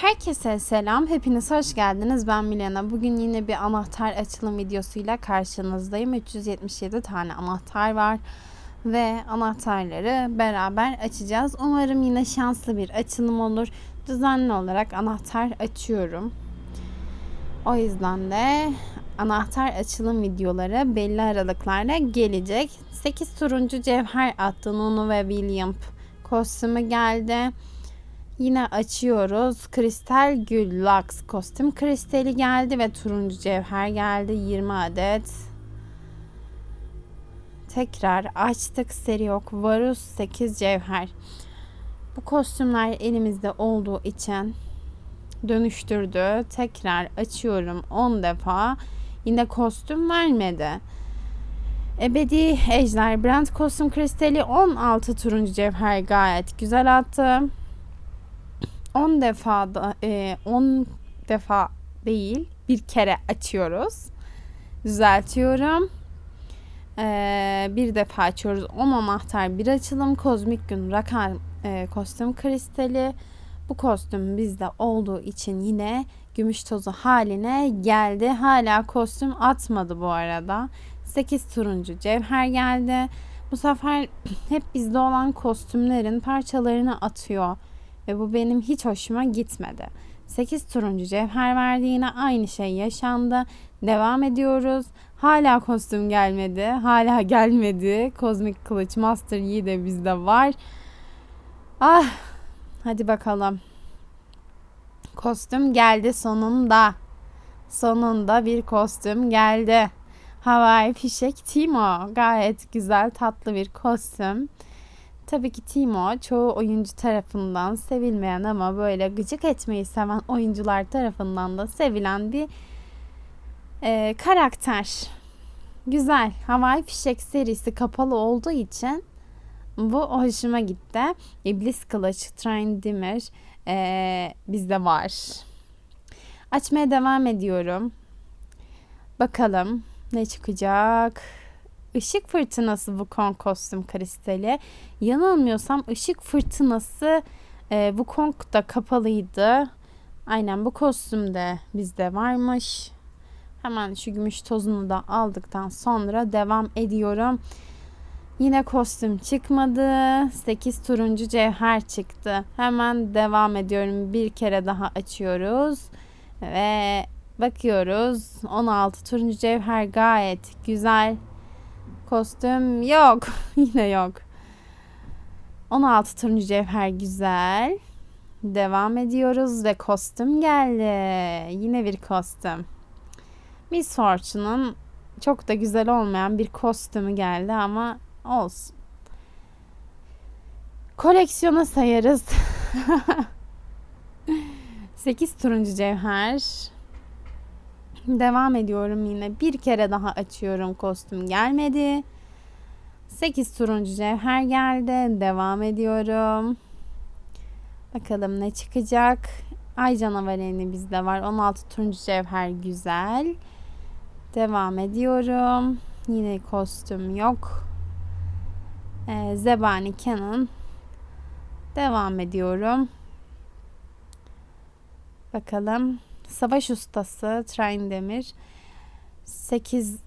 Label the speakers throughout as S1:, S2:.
S1: Herkese selam. Hepiniz hoş geldiniz. Ben Milena. Bugün yine bir anahtar açılım videosuyla karşınızdayım. 377 tane anahtar var ve anahtarları beraber açacağız. Umarım yine şanslı bir açılım olur. Düzenli olarak anahtar açıyorum. O yüzden de anahtar açılım videoları belli aralıklarla gelecek. 8 turuncu cevher attı Nunu ve William kostümü geldi. Yine açıyoruz. Kristal Gül Lux kostüm kristali geldi ve turuncu cevher geldi. 20 adet. Tekrar açtık. Seri yok. Varus 8 cevher. Bu kostümler elimizde olduğu için dönüştürdü. Tekrar açıyorum 10 defa. Yine kostüm vermedi. Ebedi Ejder Brand kostüm kristali 16 turuncu cevher gayet güzel attı. 10 defa da 10 defa değil bir kere açıyoruz. Düzeltiyorum. Ee, bir defa açıyoruz. 10 anahtar bir açılım. Kozmik gün rakam e, kostüm kristali. Bu kostüm bizde olduğu için yine gümüş tozu haline geldi. Hala kostüm atmadı bu arada. 8 turuncu cevher geldi. Bu sefer hep bizde olan kostümlerin parçalarını atıyor. Ve bu benim hiç hoşuma gitmedi. 8 turuncu cevher verdi yine aynı şey yaşandı. Devam ediyoruz. Hala kostüm gelmedi. Hala gelmedi. Kozmik Kılıç Master Yi de bizde var. Ah hadi bakalım. Kostüm geldi sonunda. Sonunda bir kostüm geldi. Havai Fişek Timo. Gayet güzel tatlı bir kostüm. Tabii ki Timo çoğu oyuncu tarafından sevilmeyen ama böyle gıcık etmeyi seven oyuncular tarafından da sevilen bir e, karakter. Güzel. Havai Fişek serisi kapalı olduğu için bu hoşuma gitti. İblis Kılıç, Train Dimmer e, bizde var. Açmaya devam ediyorum. Bakalım ne çıkacak. Işık fırtınası bu kon kostüm kristali. Yanılmıyorsam ışık fırtınası e, bu Kong da kapalıydı. Aynen bu kostüm de bizde varmış. Hemen şu gümüş tozunu da aldıktan sonra devam ediyorum. Yine kostüm çıkmadı. 8 turuncu cevher çıktı. Hemen devam ediyorum. Bir kere daha açıyoruz. Ve bakıyoruz. 16 turuncu cevher gayet güzel. Kostüm yok. Yine yok. 16 turuncu cevher güzel. Devam ediyoruz ve kostüm geldi. Yine bir kostüm. Miss Fortune'un çok da güzel olmayan bir kostümü geldi ama olsun. Koleksiyona sayarız. 8 turuncu cevher. Devam ediyorum yine. Bir kere daha açıyorum. Kostüm gelmedi. 8 turuncu cevher geldi. Devam ediyorum. Bakalım ne çıkacak. Ay canavarını bizde var. 16 turuncu cevher güzel. Devam ediyorum. Yine kostüm yok. Ee, Zebani Canon. Devam ediyorum. Bakalım. Savaş ustası Train Demir. 8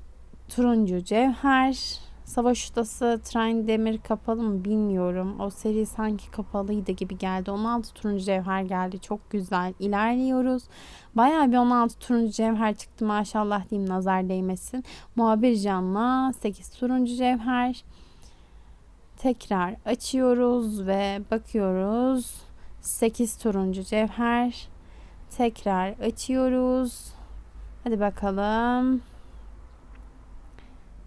S1: turuncu cevher. Savaş ustası Train Demir kapalı mı bilmiyorum. O seri sanki kapalıydı gibi geldi. 16 turuncu cevher geldi. Çok güzel. İlerliyoruz. Bayağı bir 16 turuncu cevher çıktı maşallah diyeyim nazar değmesin. Muhabir canla 8 turuncu cevher. Tekrar açıyoruz ve bakıyoruz. 8 turuncu cevher. Tekrar açıyoruz. Hadi bakalım.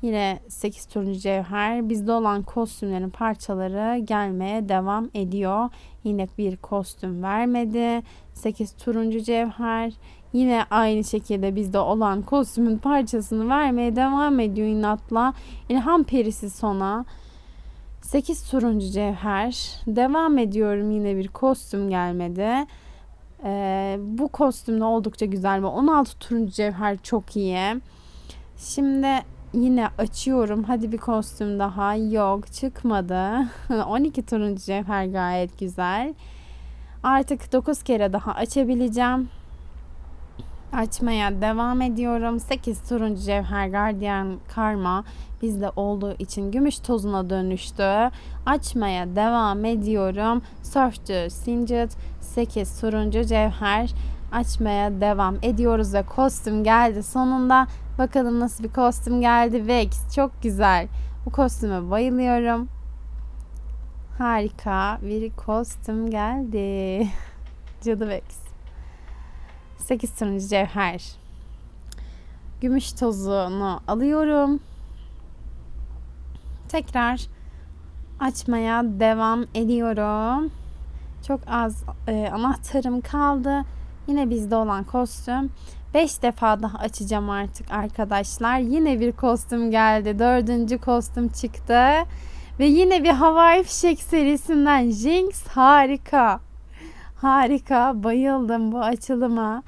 S1: Yine 8 turuncu cevher. Bizde olan kostümlerin parçaları gelmeye devam ediyor. Yine bir kostüm vermedi. 8 turuncu cevher. Yine aynı şekilde bizde olan kostümün parçasını vermeye devam ediyor inatla. İlham perisi sona. 8 turuncu cevher. Devam ediyorum yine bir kostüm gelmedi. Ee, bu kostüm de oldukça güzel ve 16 turuncu cevher çok iyi. Şimdi yine açıyorum. Hadi bir kostüm daha. Yok çıkmadı. 12 turuncu cevher gayet güzel. Artık 9 kere daha açabileceğim. Açmaya devam ediyorum. 8 turuncu cevher gardiyan karma bizde olduğu için gümüş tozuna dönüştü. Açmaya devam ediyorum. Sörftü sincit 8 turuncu cevher açmaya devam ediyoruz ve kostüm geldi sonunda. Bakalım nasıl bir kostüm geldi. Vex çok güzel. Bu kostüme bayılıyorum. Harika bir kostüm geldi. Cadı Vex. 8 turuncu cevher. Gümüş tozunu alıyorum. Tekrar açmaya devam ediyorum. Çok az e, anahtarım kaldı. Yine bizde olan kostüm. 5 defa daha açacağım artık arkadaşlar. Yine bir kostüm geldi. Dördüncü kostüm çıktı. Ve yine bir Havai Fişek serisinden Jinx harika. Harika. Bayıldım bu açılıma.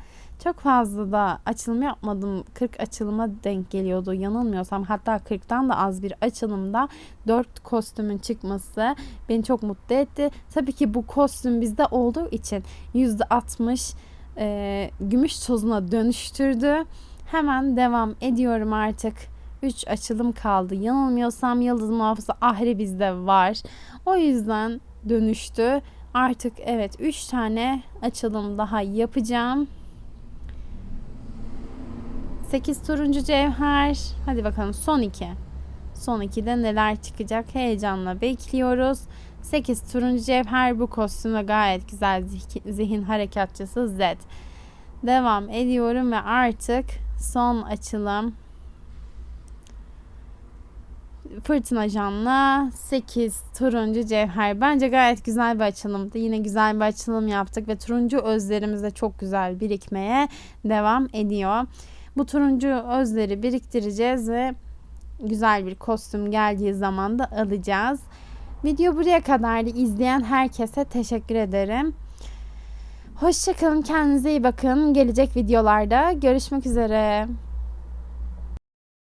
S1: Çok fazla da açılım yapmadım. 40 açılıma denk geliyordu yanılmıyorsam. Hatta 40'tan da az bir açılımda 4 kostümün çıkması beni çok mutlu etti. Tabii ki bu kostüm bizde olduğu için %60 e, gümüş tozuna dönüştürdü. Hemen devam ediyorum artık. 3 açılım kaldı. Yanılmıyorsam Yıldız Muhafızı Ahri bizde var. O yüzden dönüştü. Artık evet 3 tane açılım daha yapacağım. 8 turuncu cevher. Hadi bakalım son 2. Son 2'de neler çıkacak heyecanla bekliyoruz. 8 turuncu cevher bu kostümle gayet güzel zihin harekatçısı Z. Devam ediyorum ve artık son açılım. Fırtına Can'la 8 turuncu cevher. Bence gayet güzel bir açılımdı. Yine güzel bir açılım yaptık ve turuncu özlerimiz de çok güzel birikmeye devam ediyor. Bu turuncu özleri biriktireceğiz ve güzel bir kostüm geldiği zaman da alacağız. Video buraya kadar izleyen herkese teşekkür ederim. Hoşçakalın, kendinize iyi bakın. Gelecek videolarda görüşmek üzere.